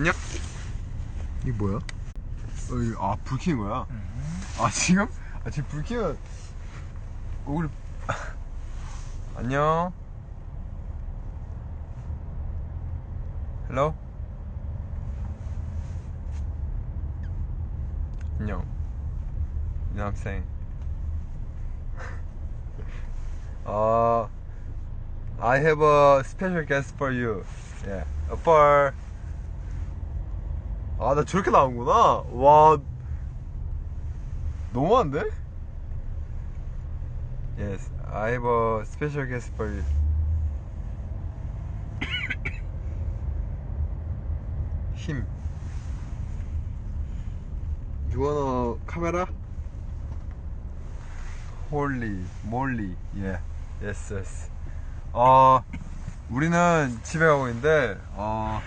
안녕. 이게 뭐야? 어, 이거, 아, 불 켜는 거야? 아, 지금? 아, 지금 불 켜면, 얼굴이. 안녕. 헬로? 안녕. You know what I'm saying? uh, I have a special guest for you. Yeah. For. 아, 나 저렇게 나오는구나. 와. 너무한데? Yes, I have a special guest for you. 힘. You wanna camera? Holy moly. Yeah. Yes, yes. 어, 우리는 집에 가고 있는데, 어,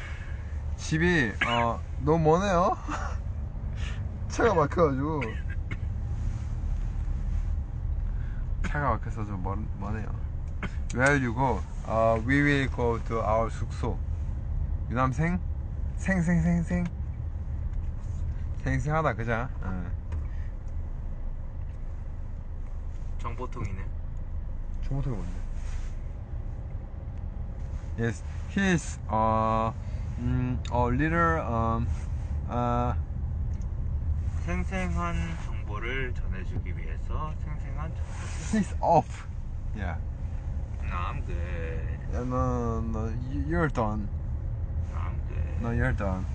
집이, 어, 너무 머네요? 차가 막혀가지고. 차가 막혀서 좀 멀, 머네요. Where you go? Uh, we will go to our 숙소. 유남생? 생생생생? 생생하다, 그자? 응. 정보통이네. 조모토가 뭔데? Yes, he is uh, mm, a little um, uh, 생생한 정보를 전해주기 위해서 생생한 정보. he's off. Yeah. No, I'm good. Yeah, no, no, you- you're done. No, I'm good. No, you're done.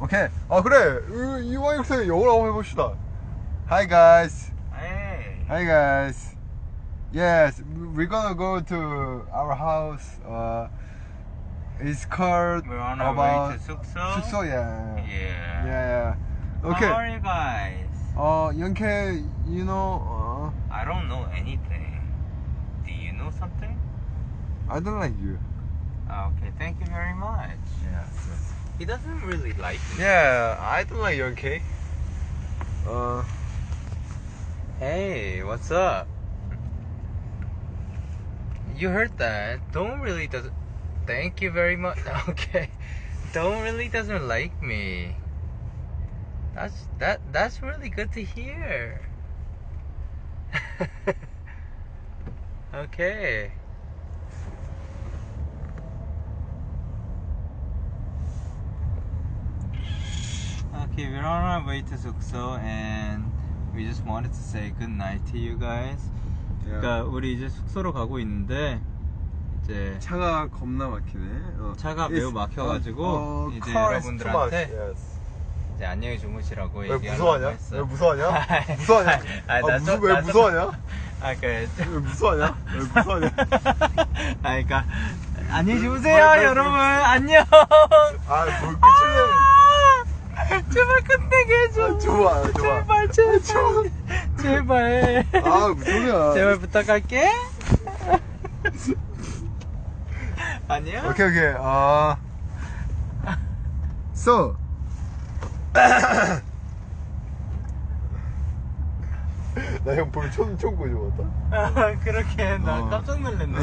오케이. 아 그래. 이- 이왕 이렇게 영어로 한번 해봅시다. Hi guys. Hey. Hi guys. Yes, we're gonna go to our house. Uh, It's called We're on our about way to Sukso. Sukso, yeah. Yeah. Yeah. yeah. Okay. Sorry, are you guys? Uh, Yunke, you know. Uh, I don't know anything. Do you know something? I don't like you. Ah, okay, thank you very much. Yeah. He doesn't really like me. Yeah, I don't like Yunke. Uh. Hey, what's up? You heard that? Don't really does Thank you very much. Okay, don't really doesn't like me. That's that. That's really good to hear. okay. Okay, we're on our way to Sukso and we just wanted to say good night to you guys. 그러니까 우리 이제 숙소로 가고 있는데 이제 차가 겁나 막히네. 어. 차가 It's- 매우 막혀가지고 어, 어, 이제 car is too 여러분들한테 yes. 이제 안녕히 주무시라고 왜 얘기하려고 무서워하냐? 했어. 왜 무서워하냐? 무서워하냐? 아, 아, 나 무서, 좀- 왜 나 좀- 무서워하냐? 아, 그, 왜 무서워하냐? 왜 무서워하냐? 아, 그러니까 안녕히 주무세요, 빨리, 빨리, 여러분. 안녕. 아, 뭐 끝이네. 아, 제발 끝내게 해줘. 아, 좋아, 좋아. 제발, 제발. 제발. 아, 무슨 소리야. 제발 부탁할게. 아니야? 오케이, 오케이. 아. So. 나 형 보기 처음, 처음 보지? 아, 그렇게 나 어. 깜짝 놀랐네.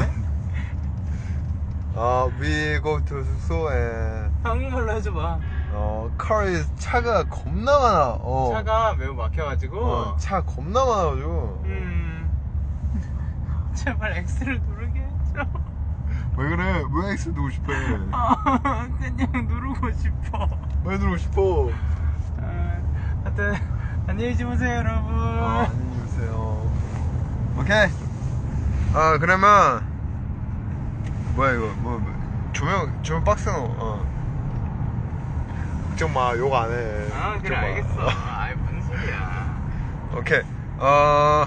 아, we go to 숙소 and 한국말로 해줘봐. 어, car is 차가 겁나 많아. 어. 차가 매우 막혀가지고. 어, 차 겁나 많아가지고. 음. 제발 X를 누르게 해줘. 왜 그래? 왜 X 누고 싶어? 해? 아, 그냥 누르고 싶어. 왜 누고 싶어? 아, 하여튼 안녕히 주무세요 여러분. 아, 안녕히 계세요. 오케이. 아, 그러면 뭐야 이거? 뭐, 뭐 조명 조명 박스노. 어. 걱정 마, 욕 안 해. 아 그래 마. 알겠어. 아이 무슨 소리야. 오케이. 어.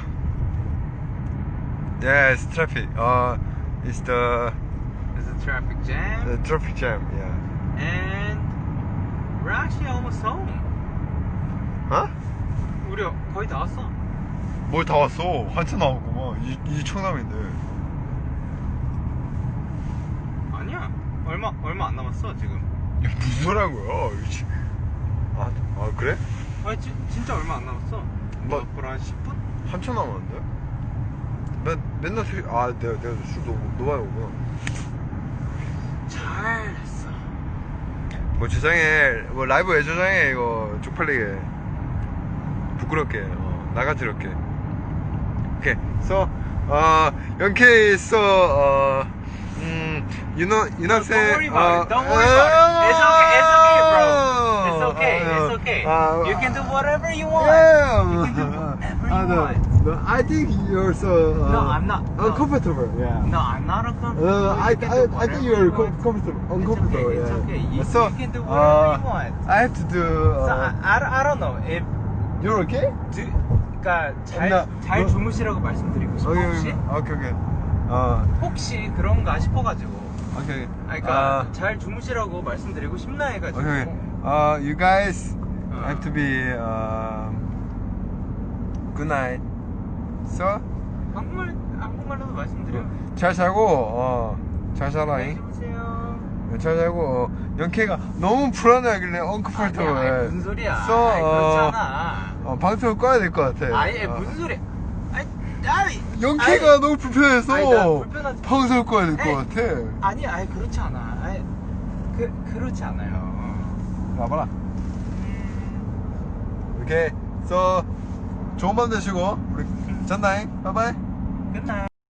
Yes, traffic. 어, it's the There's a traffic jam the traffic jam. Yeah. and we're actually almost home. 어? 우리 거의 다 왔어. 뭘 다 왔어? 한참 나왔구만. 이, 이 청남인데. 아니야. 얼마 얼마 안 남았어 지금. 야, 무슨 소리 한 거야? 이씨. 아, 아 그래? 아니 지, 진짜 얼마 안 남았어. 뭐? 뭐 앞으로 한 10분? 한참 남았는데? 맨, 맨날 술, 아, 내가, 내가 술 너무, 너무 많이 먹구나. 잘했어. 뭐 저장해 뭐 라이브 왜 저장해 이거 쪽팔리게 부끄럽게 어, 나가지럽게 오케이 so 어 영케이 so 어 음, you know you know say Don't worry about 어, it. Don't worry about it. It's okay. It's okay, bro. It's okay. 어, It's okay. 어, You can do whatever you want. Yeah. You can do whatever you Uh, want. No, I think you're so uh, No, I'm not. No. uncomfortable. Yeah. No, I'm not uncomfortable. Uh, I, I, I think you're want. comfortable, It's uncomfortable. okay, it's yeah. okay. You- so, you can do whatever uh, you want. I have to do. So Uh, I, I, don't- I don't know if you're okay? do, 그러니까 잘, 나- 잘 너- 주무시라고 말씀드리고 싶어 Okay, 혹시 okay, okay. Uh, 혹시 그런가 싶어가지고 okay. 아니, 그러니까 Uh, 잘 주무시라고 말씀드리고 싶나 해가지고 okay. Uh, you guys 어. have to be. Um, good night. So, 한국말 한국말로도 말씀드려 잘 자고. 어, 잘 자라잉. 주무세요 잘 자고. 어, 영케가 너무 불안해하길래. 아니, 아니, 무슨 소리야 아니, 그렇지 어, 않아 어, 방송을 꺼야 될 것 같아. 아니 어. 무슨 소리야 아니 아니 영케가 아니, 너무 불편해서 아니, 나 불편하지- 방송을 꺼야 될. 것 같아. 아니 아니 그렇지 않아 아니 그 그렇지 않아요 와봐라. 오케이. So, 좋은 밤 되시고, 우리 잤나잉? 바이바이. 끝나